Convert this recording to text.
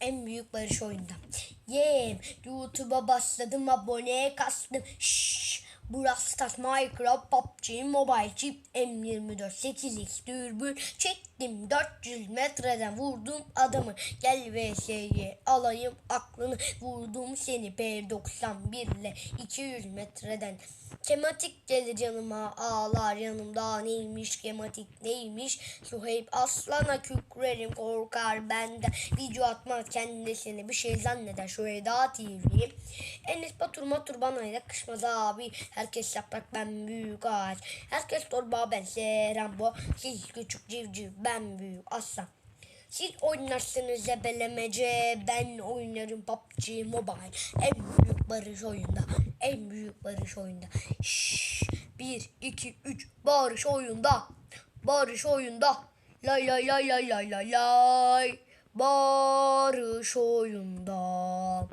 En büyük barış oyunda. Yem. YouTube'a başladım aboneye kastım. Şşş. Burası Stars Minecraft PUBG Mobile Chip M24 8x dürbün. Çektim 400 metreden vurdum adamı. Gel vs'ye alayım aklını. Vurdum seni P91 ile 200 metreden. Kematik gelir canıma ağlar yanımda. Neymiş kematik neymiş? Suheyb aslana kükrerim korkar benden. Video atmaz kendisini bir şey zanneder. Şöyle daha TV Enes Batur Matur bana yakışmaz abi herkes yaprak ben büyük ağaç herkes torba ben Rambo siz küçük civciv ben büyük aslan siz oynarsınız ebelemece, ben oynarım PUBG Mobile. En büyük barış oyunda, en büyük barış oyunda. Şşş, 1, 2, 3, barış oyunda, barış oyunda. Lay lay lay lay lay lay lay, barış oyunda.